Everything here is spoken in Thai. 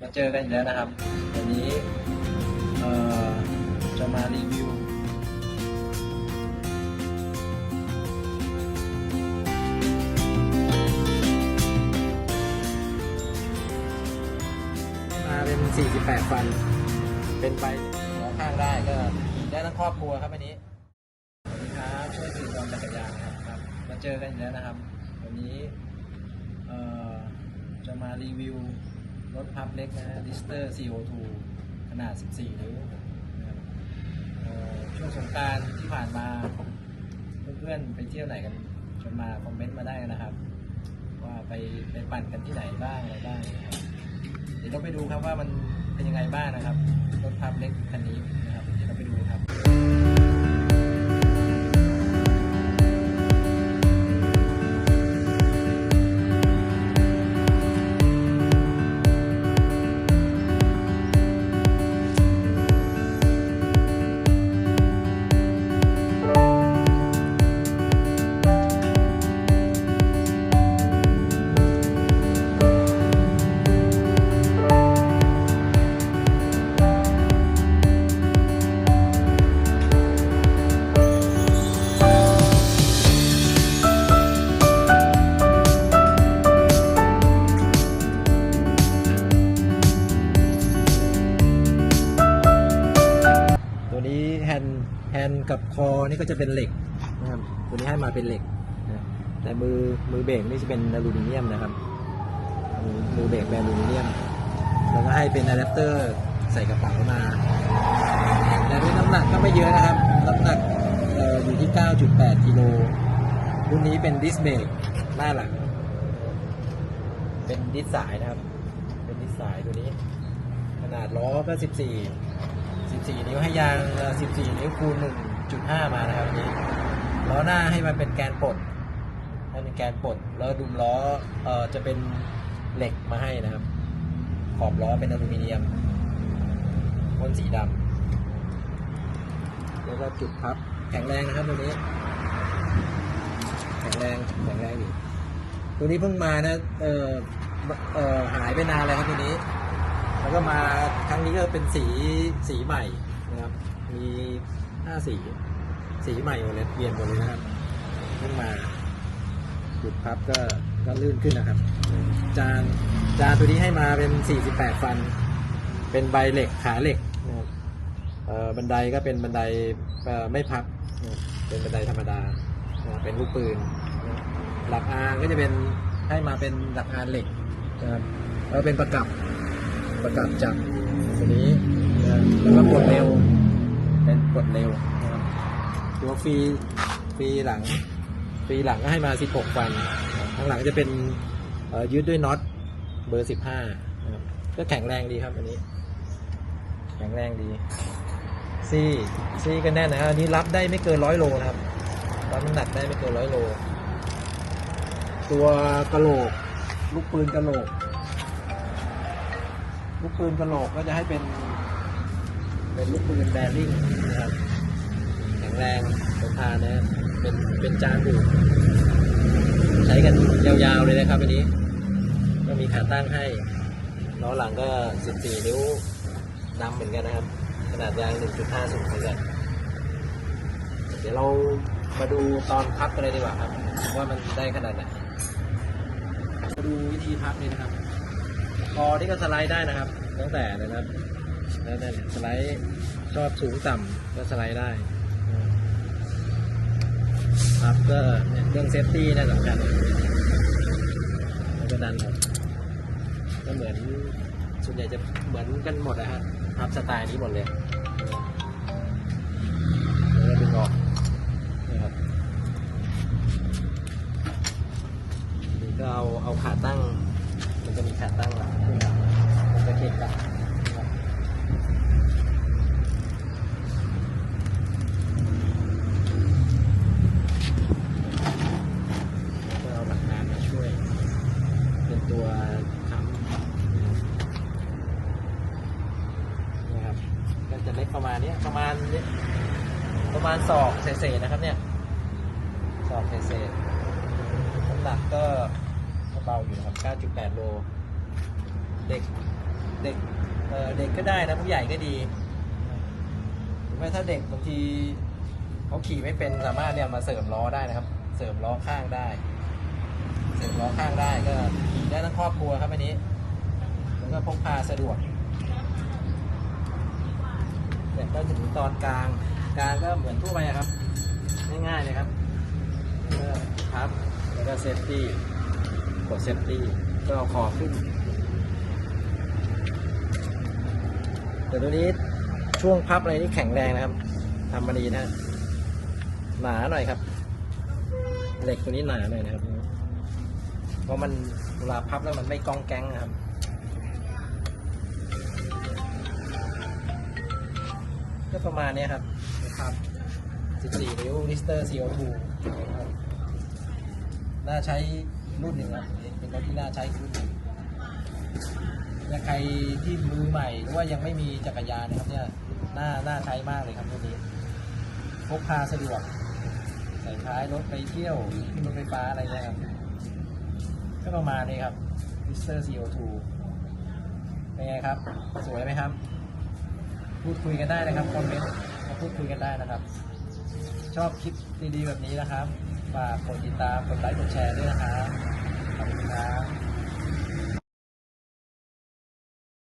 มาเจอกันอีกแล้วนะครับ วันนี้เอ่อจะมารีวิวมาเป็น 48 ฟัน เป็นไปหมอข้างได้ก็ได้ทั้งครอบครัวครับวันนี้สวัสดีครับช่วยสื่อตอนจักรยานครับครับ มาเจอกันอีกแล้วนะครับ วันนี้เอ่อจะมารีวิว รถพับเล็กนะดิสเตอร์ CO2 ขนาด 14 นิ้วช่วงสงการที่ผ่านมาเพื่อนๆไปเที่ยวไหนกันชวนมาคอมเมนต์มาได้นะครับ ว่าไปไปปั่นกันที่ไหนบ้างอะไรบ้างเดี๋ยวเราไปดูครับว่ามันเป็นยังไงบ้างนะครับ รถพับเล็กคันนี้ นี่ก็จะเป็นเหล็กนะครับตัวนี้ให้มาเป็นเหล็กนะแต่มือมือเบรกนี่จะเป็นอลูมิเนียมนะครับมือมือเบรกเป็นอลูมิเนียม แล้วก็ให้เป็นอะแดปเตอร์ใส่กระเป๋ามาแต่ด้วยน้ำหนักก็ไม่เยอะนะครับ น้ำหนักออยู่ที่ 9.8กิโลรุ่นนี้เป็นดิสเบรกหน้าหลัง เป็นดิสสายนะครับ เป็นดิสสายตัวนี้ ขนาดล้อก็ 14 14 นิ้วให้ยาง 14 นิ้วคูณ 1.5มานะครับนนี้ล้อหน้าให้มันเป็นแกนปลดให้เป็นแกนปลดแล้วดุมล้อเอ่อจะเป็นเหล็กมาให้นะครับ ขอบล้อเป็นอลูมิเนียมพ่นสีดำแล้วก็จุดพับแข็งแรงนะครับตัวนี้ แข็งแรงแข็งแรงอยู่ตัวนี้เพิ่งมานะเออเออหายไปนานเลยครับตัวนี้ แล้วก็มาครั้งนี้ก็เป็นสีสีใหม่นะครับมี ห้าสีสีใหม่หมดเลยเปลี่ยนหมดเลยนะครับเพิ่งมาจุดพับก็ก็ลื่นขึ้นนะครับ จานจานตัวนี้ให้มาเป็น 48 ฟัน เป็นใบเหล็กขาเหล็กนะครับบันไดก็เป็นบันไดไม่พับ เป็นบันไดธรรมดา เป็นลูกปืน หลักอางก็จะเป็นให้มาเป็นหลักอางเหล็กนะครับแล้วเป็นประกับประกับจับตัวนี้แล้วก็กดเร็ว เป็นกดเร็วนะครับตัวฟรีฟรีหลังฟรีหลังก็ให้มา 16ฟันข้างหลังจะเป็นยึดด้วยน็อตเบอร์ 15นะครับก็แข็งแรงดีครับอันนี้ แข็งแรงดีซี่ซี่ก็แน่นนะครับอันนี้รับได้ไม่เกินร้อยโลนะครับรับน้ำหนักได้ไม่เกินร้อยโล ตัวกระโหลก ลูกปืนกระโหลก ลูกปืนกระโหลกก็จะให้เป็น เป็นลูกปืนแบริ่ง นะครับ แข็งแรงทนทานนะเป็นเป็นจานดูดใช้กันยาวๆเลยนะครับอันนี้ ก็มีขาตั้งให้ล้อหลังก็ 14 นิ้วดำเหมือนกันนะครับ ขนาดยาง 1.5สูงเหมือนกันเดี๋ยวเรามาดูตอนพับกันเลยดีกว่าครับ ว่ามันได้ขนาดไหนมาดูวิธีพับนี่นะครับคอที่ก็สไลด์ได้นะครับ ตั้งแต่นะครับแล้วแต่สไลด์ ชอบสูงต่ำก็สไลด์ได้ครับก็เนี่ยเรื่องเซฟตี้นี่สำคัญแล้วก็ดันก็เหมือนส่วนใหญ่จะเหมือนกันหมดนะฮะพับสไตล์นี้หมดเลยแล้วก็ดึงออกนะครับนี่ก็เอาเอาขาตั้ง มันจะมีขาตั้งหลังนะครับมันจะเกะกะนะครับก็เอาหลักการมาช่วย เป็นตัวค้ำนะครับ ก็จะเล็ก ประมาณประมาณศอกเศษๆนะครับเนี่ยศอกเศษๆน้ำหนักก็เบาอยู่ครับ9.8โลเด็กเด็กเเด็กก็ได้นะผู้ใหญ่ก็ดีหรือไม่ถ้าเด็กบางทีเขาขี่ไม่เป็นสามารถเนี่ยมาเสริมล้อได้นะครับ เสริมล้อข้างได้ เสริมล้อข้างได้ก็ขี่ได้ทั้งครอบครัวครับอันนี้ แล้วก็พกพาสะดวก เนี่ยก็ถึงตอนกลางกลางก็เหมือนทั่วไปครับง่ายๆเลยครับพับแล้วก็เซฟตี้กดเซฟตี้ก็เอาคอขึ้นแต่ตัวนี้ช่วงพับอะไรนี่แข็งแรงนะครับทำมาดีนะหนาหน่อยครับ เหล็กตัวนี้หนาหน่อยนะครับเพราะมันเวลาพับแล้วมันไม่กองแกงนะครับ ก็ประมาณนี้ครับนะครับ 14 นิ้วลิสเตอร์ CO2 นะครับน่าใช้รุ่นหนึ่งครับเป็นรถที่น่าใช้รุ่นหนึ่งถ้าใครที่มือใหม่หรือว่ายังไม่มีจักรยานนะครับเนี่ยน่าน่าใช้มากเลยครับรุ่นนี้พกพาสะดวกใส่ท้ายรถไปเที่ยวขึ้นรถไฟฟ้าอะไรเงี้ยครับก็ประมาณนี้ครับ Mr. CO2 เป็นไงครับ สวยไหมครับ พูดคุยกันได้นะครับคอมเมนต์มาพูดคุยกันได้นะครับ ชอบคลิปดีๆแบบนี้นะครับฝากกดติดตามกดไลค์กดแชร์ด้วยนะครับขอบคุณครับ